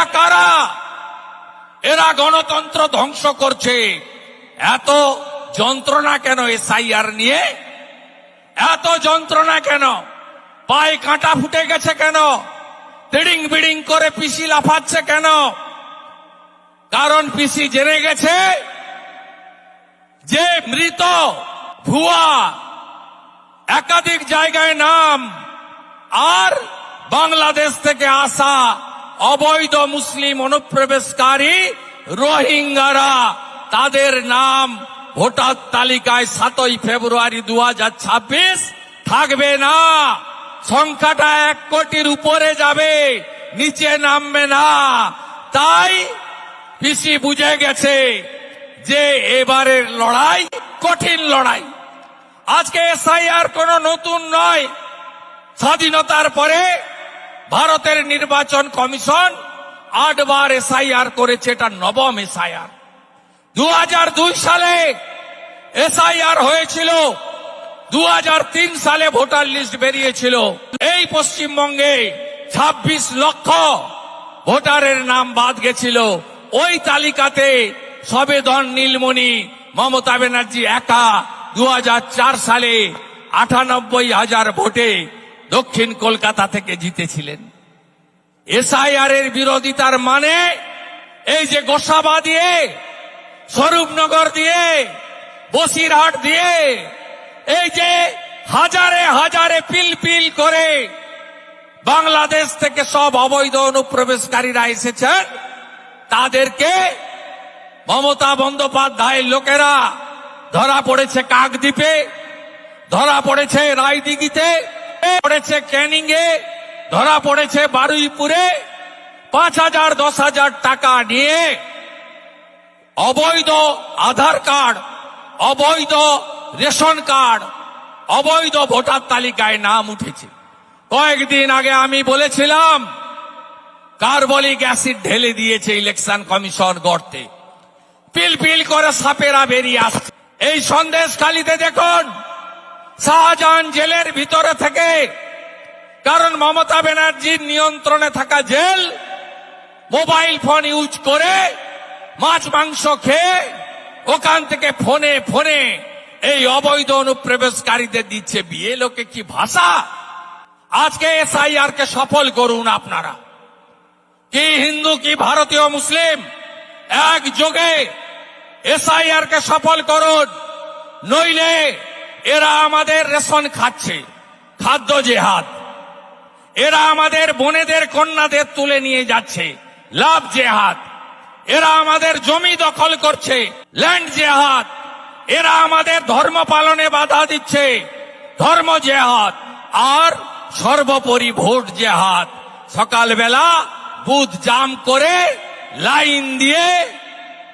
এরা কারা? এরা গণতন্ত্র ধ্বংস করছে। এত যন্ত্রণা কেন এসআইআর নিয়ে? এত যন্ত্রণা কেন? পায়ে কাঁটা ফুটে গেছে কেন? তিডিং বিডিং করে পিসি লাফাচ্ছে কেন? কারণ পিসি জেনে গেছে যে মৃত ভুয়া একাধিক জায়গায় নাম আর বাংলাদেশ থেকে আসা অবৈধ মুসলিম অনুপ্রবেশকারী রোহিঙ্গারা। তাদের নাম ভোটার তালিকায় সাতই ফেব্রুয়ারি দু হাজার ছাব্বিশ থাকবে না। সংখ্যাটা এক কোটির উপরে যাবে, নিচে নামবে না। তাই পিসি বুঝে গেছে যে এবারের লড়াই কঠিন লড়াই। আজকে এসআইআর কোন নতুন নয়। স্বাধীনতার পরে ভারতের নির্বাচন কমিশন আটবার এসআইআর করেছে, এটা নবম এসআইআর। দু দুই সালে এসআইআর হয়েছিল দু হাজার তিন সালে ভোটার লিস্ট বেরিয়েছিল। এই পশ্চিমবঙ্গে ২৬ লক্ষ ভোটারের নাম বাদ গেছিল। ওই তালিকাতে সবেদন, নীলমণি, মমতা ব্যানার্জি একা দু হাজার চার সালে আটানব্বই হাজার ভোটে দক্ষিণ কলকাতা থেকে জিতেছিলেন। এসআইআর এর বিরোধিতার মানে এই যে গোসাবা দিয়ে, স্বরূপনগর দিয়ে, বসিরহাট দিয়ে, এই যে হাজারে হাজারে পিল পিল করে বাংলাদেশ থেকে সব অবৈধ অনুপ্রবেশকারীরা এসেছেন, তাদেরকে মমতা বন্দ্যোপাধ্যায়ের লোকেরা ধরা পড়েছে কাকদ্বীপে, ধরা পড়েছে রায়দিঘিতে পড়েছে ক্যানিং এ ধরা পড়েছে বারুইপুরে পাঁচ হাজার, দশ হাজার টাকা নিয়ে। অবৈধ আধার কার্ড, অবৈধ রেশন কার্ড, অবৈধ ভোটার তালিকায় নাম উঠেছে। কয়েকদিন আগে আমি বলেছিলাম, কার্বলিক অ্যাসিড ঢেলে দিয়েছে ইলেকশন কমিশন গড়তে। পিল পিল করে সাপেরা বেরিয়ে আসছে। এই সন্দেশ খালিতে দেখুন, শাহজাহান জেলের ভিতরে থেকে কারণ মমতা ব্যানার্জির নিয়ন্ত্রণে থাকা জেল মোবাইল ফোন ইউজ করে মাছ, মাংস খেয়ে ওখান থেকে ফোনে ফোনে এই অবৈধ অনুপ্রবেশকারীদের দিচ্ছে বিয়ে। লোকে কি ভাষা? আজকে এসআইআর কে সফল করুন আপনারা। কি হিন্দু, কি ভারতীয়, মুসলিম এক যোগে এসআইআর কে সফল করুন। নইলে এরা আমাদের রেশন খাচ্ছে। খাদ্য জেহাদ। এরা আমাদের বোনেদের কন্যাদের তুলে নিয়ে যাচ্ছে। লাভ জেহাদ। এরা আমাদের জমি দখল করছে। ল্যান্ড জেহাদ। এরা আমাদের ধর্ম পালনে বাধা দিচ্ছে। ধর্ম জেহাদ। আর সর্বোপরি ভোট জেহাদ। সকালবেলা বুথ জাম করে লাইন দিয়ে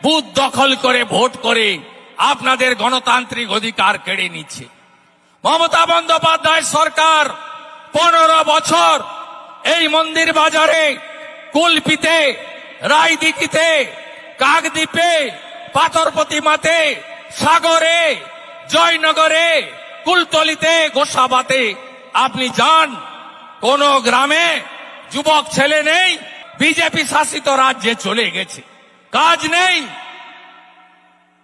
বুথ দখল করে ভোট করে আপনাদের গণতান্ত্রিক অধিকার কেড়ে নিচ্ছে। মমতা বন্দ্যোপাধ্যায় সরকার পনেরো বছর এই মন্দির বাজারে কুলপিতে রায়দিঘিতে কাকদ্বীপে পাথর প্রতিমাতে, সাগরে, জয়নগরে, কুলতলিতে গোসাবাতে আপনি যান, কোন গ্রামে যুবক ছেলে নেই, বিজেপি শাসিত রাজ্যে চলে গেছে। কাজ নেই।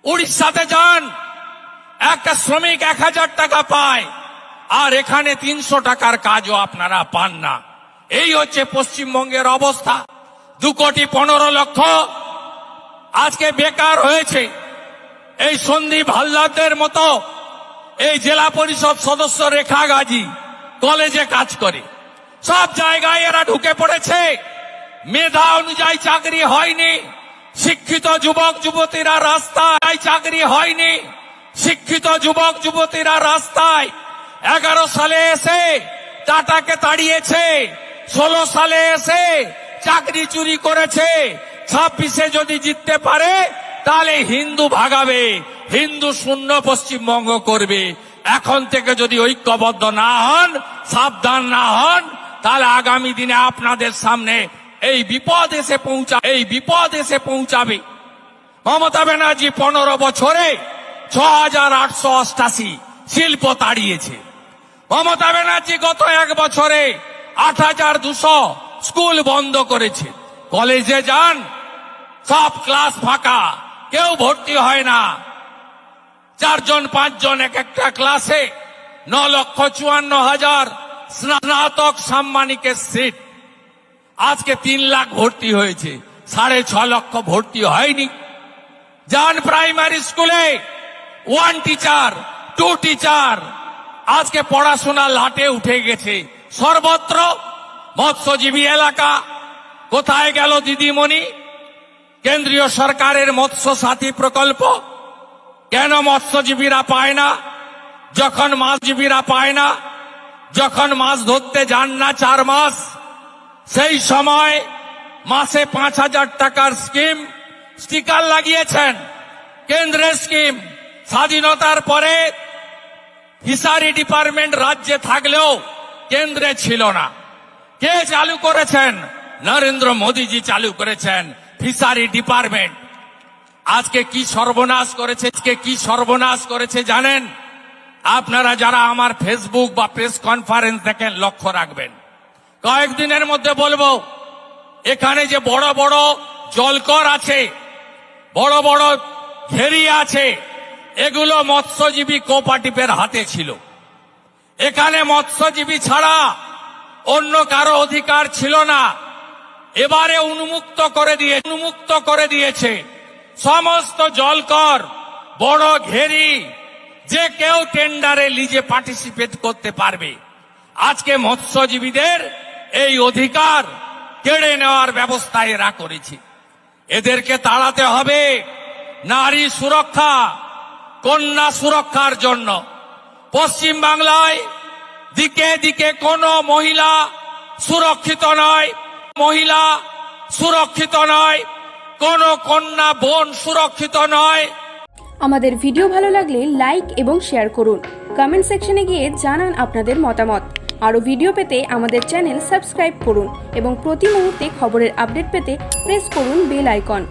উড়িষ্যাতে যান, একটা শ্রমিক এক হাজার টাকা পায়। আর এখানে তিনশো টাকার কাজও আপনারা পান না। এই হচ্ছে পশ্চিমবঙ্গের অবস্থা। দু কোটি পনেরো লক্ষ আজকে বেকার হয়েছে। এই সন্দীপ হালদারদের মতো এই জেলা পরিষদ সদস্য রেখা গাজী কলেজে কাজ করে। সব জায়গায় এরা ঢুকে পড়েছে। মেধা অনুযায়ী চাকরি হয়নি। শিক্ষিত যুবক যুবতীরা রাস্তায় চাকরি হয়নি। শিক্ষিত যুবক যুবতীরা রাস্তায় এগারো সালে এসে টাটাকে তাড়িয়েছে, ষোলো সালে এসে চাকরি চুরি করেছে। ছাব্বিশে যদি জিততে পারে, তাহলে হিন্দু ভাগাবে, হিন্দু শূন্য পশ্চিমবঙ্গ করবে। এখন থেকে যদি ঐক্যবদ্ধ না হন, সাবধান না হন, তাহলে আগামী দিনে আপনাদের সামনে এই বিপদ এসে পৌঁছা, এই বিপদ এসে পৌঁছাবে। মমতা ব্যানার্জি পনেরো বছরে ছ হাজার আটশো অষ্টাশি শিল্প তাড়িয়েছে। মমতা ব্যানার্জি গত এক বছরে আট হাজার দুশো স্কুল বন্ধ করেছে। কলেজে যান, সব ক্লাস ফাঁকা, কেউ ভর্তি হয় না। চারজন, পাঁচজন এক একটা ক্লাসে ন লক্ষ চুয়ান্ন হাজার স্নাতক সাম্মানিকের সিট। আজকে তিন লাখ ভর্তি হয়েছে, সাড়ে ছ লক্ষ ভর্তি হয়নি। যান প্রাইমারি স্কুলে ওয়ান টিচার টু টিচার আজকে পড়াশোনা লাটে উঠে গেছে। সর্বত্র মৎস্যজীবী এলাকা। কোথায় গেল দিদিমণি? কেন্দ্রীয় সরকারের মৎস্য সাথী প্রকল্প। কেন মৎস্যজীবীরা পায় না? যখন মাছজীবীরা পায় না? যখন মাছ ধরতে যান না চার মাস? সেই সময় মাসে পাঁচ হাজার টাকার স্কিম, স্টিকার লাগিয়েছেন। কেন্দ্রের স্কিম। স্বাধীনতার পরে ফিশারি ডিপার্টমেন্ট রাজ্যে থাকলেও কেন্দ্রে ছিল না। কে চালু করেছেন? নরেন্দ্র মোদীজি চালু করেছেন ফিশারি ডিপার্টমেন্ট। আজকে কি সর্বনাশ করেছে, আজকে কি সর্বনাশ করেছে জানেন? আপনারা যারা আমার ফেসবুক বা প্রেস কনফারেন্স দেখেন, লক্ষ্য রাখবেন। কয়েকদিনের মধ্যে বলব, এখানে যে বড় বড় জলকর আছে, বড় বড় ঘেরি আছে এগুলো মৎস্যজীবী কোপাটিপের হাতে ছিল। এখানে মৎস্যজীবী ছাড়া অন্য কারও অধিকার ছিল না। এবারে উন্মুক্ত করে দিয়ে উন্মুক্ত করে দিয়েছে। সমস্ত জলকর, বড় ঘেরি, যে কেউ টেন্ডারে লিজে পার্টিসিপেট করতে পারবে। আজকে মৎস্যজীবীদের এই অধিকার কেড়ে নেওয়ার ব্যবস্থা এরা করেছে। এদেরকে তাড়াতে হবে। নারী সুরক্ষা কন্যা সুরক্ষার জন্য। পশ্চিম বাংলায় দিকে দিকে কোনো মহিলা সুরক্ষিত নয়, মহিলা সুরক্ষিত নয়, কোনো কন্যা বোন সুরক্ষিত নয়। আমাদের ভিডিও ভালো লাগলে লাইক এবং শেয়ার করুন। কমেন্ট সেকশনে গিয়ে জানান আপনাদের মতামত। আরও ভিডিও পেতে আমাদের চ্যানেল সাবস্ক্রাইব করুন এবং প্রতি মুহূর্তে খবরের আপডেট পেতে প্রেস করুন বেল আইকন।